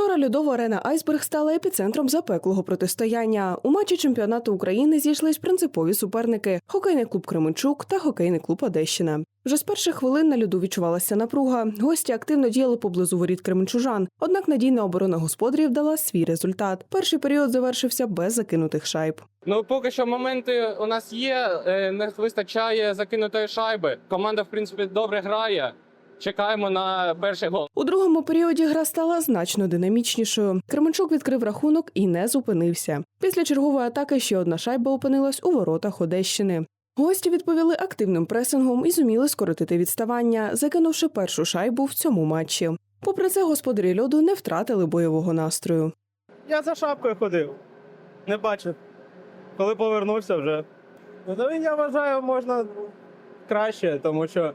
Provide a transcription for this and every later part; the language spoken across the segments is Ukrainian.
Учора льодова арена Айсберг стала епіцентром запеклого протистояння. У матчі чемпіонату України зійшлись принципові суперники хокейний клуб Кременчук та хокейний клуб Одещина. Вже з перших хвилин на льоду відчувалася напруга. Гості активно діяли поблизу воріт кременчужан. Однак надійна оборона господарів дала свій результат. Перший період завершився без закинутих шайб. Ну, поки що моменти у нас є, е, не вистачає закинутої шайби. Команда, в принципі, добре грає. Чекаємо на перший гол. У другому періоді гра стала значно динамічнішою. Кременчук відкрив рахунок і не зупинився. Після чергової атаки ще одна шайба опинилась у воротах Одещини. Гості відповіли активним пресингом і зуміли скоротити відставання, закинувши першу шайбу в цьому матчі. Попри це, господарі льоду не втратили бойового настрою. Я за шапкою ходив. Не бачив. Коли повернувся вже. Ну, я вважаю, можна краще, тому що.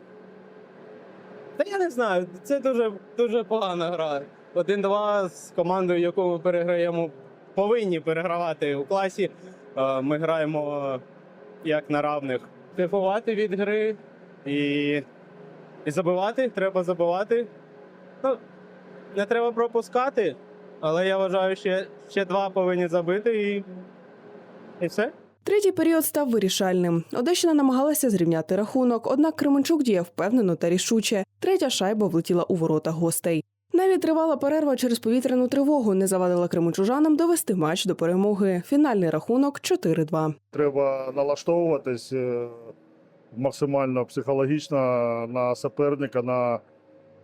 Та я не знаю, це дуже, дуже погана гра. Один-два з командою, яку ми переграємо, повинні перегравати у класі. Е, Ми граємо як на равних. Кайфувати від гри і, і забивати. Треба забивати. Ну, не треба пропускати. Але я вважаю, ще, ще два повинні забити і, і все. Третій період став вирішальним. Одещина намагалася зрівняти рахунок, однак Кременчук діяв впевнено та рішуче. Третя шайба влетіла у ворота гостей. Навіть тривала перерва через повітряну тривогу не завадила кременчужанам довести матч до перемоги. Фінальний рахунок 4-2. Треба налаштовуватись е, максимально психологічно на суперника, на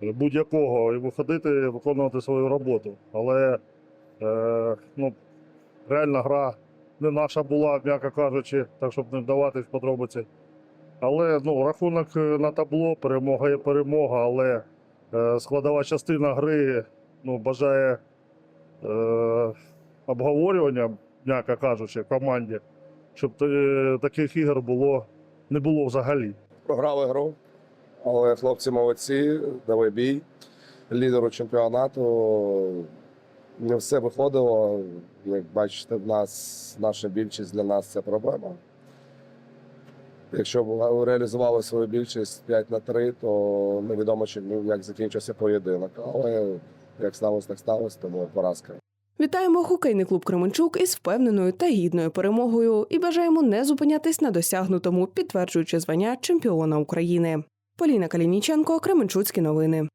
будь-якого і виходити, виконувати свою роботу. Але е, ну, реальна гра не наша була, м'яко кажучи, так щоб не вдаватись подробиці. Але ну, рахунок е, на табло, перемога є перемога, але е, складова частина гри ну, бажає е, обговорювання, м'яко кажучи, команді щоб е, таких ігор було не було взагалі. програли гру, але хлопці молодці, дали бій лідеру чемпіонату. Не все виходило. Як бачите, в нас наша більшість для нас це проблема. Якщо б реалізували свою більшість 5 на 3, то невідомо, ну, як закінчився поєдинок. Але як сталося, так сталося, тому поразка. Вітаємо хокейний клуб Кременчук із впевненою та гідною перемогою і бажаємо не зупинятись на досягнутому, підтверджуючи звання чемпіона України. Поліна Калініченко, Кременчуцькі новини.